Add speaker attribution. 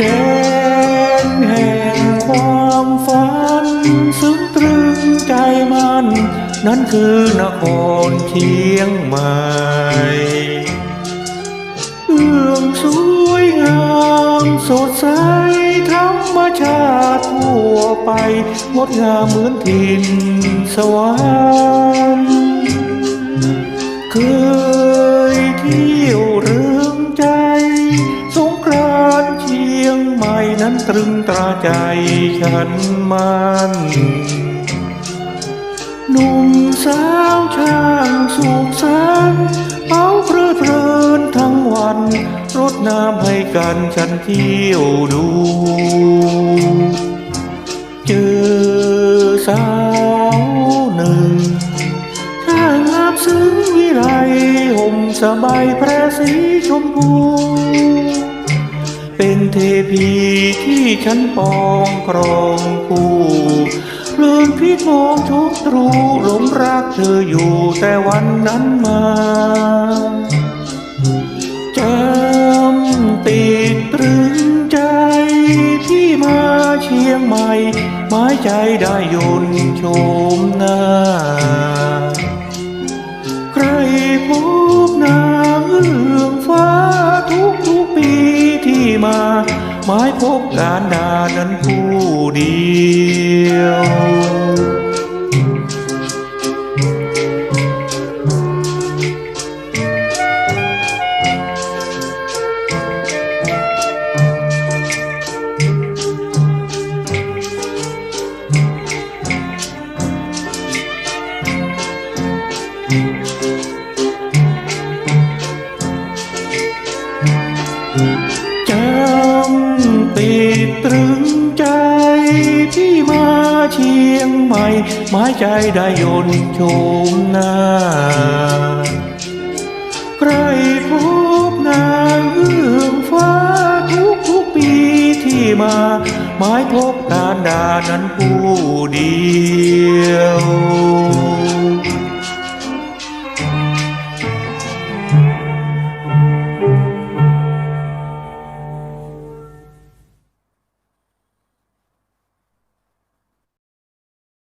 Speaker 1: แดนแห่งความฝัน ซึ้งตรึงใจมัน นั่นคือนครเชียงใหม่เอื้องสวยงามสดใสธรรมชาติทั่วไป งดงามเหมือนถิ่นสวรรค์ นั้นตรึงตราใจฉันมันหนุ่มสาวช่างสุขสันต์เอาเพลิดเพลินทั้งวัน รดน้ำให้กันฉันเที่ยวดู เจอสาวหนึ่งช่างงามซึ้งวิไลห่มสบายแพรสีชมพู เป็นเทพีที่ฉันปองครองคู่ลินพิมองทุกตรูหลงรักเธออยู่แต่วันนั้นมาจำติดตรึงใจที่มาเชียงใหม่ หมายใจได้ยนต์ชมหน้า มา หมายพบการดานั้นผู้เดียว ดตรึงใจที่มาเชียงใหม่หมายใจได้ยนต์ชมหน้าใครพบนางเอื้องฟ้าทุกทุกปีที่มาหมายพบการดานั้นผู้เดียว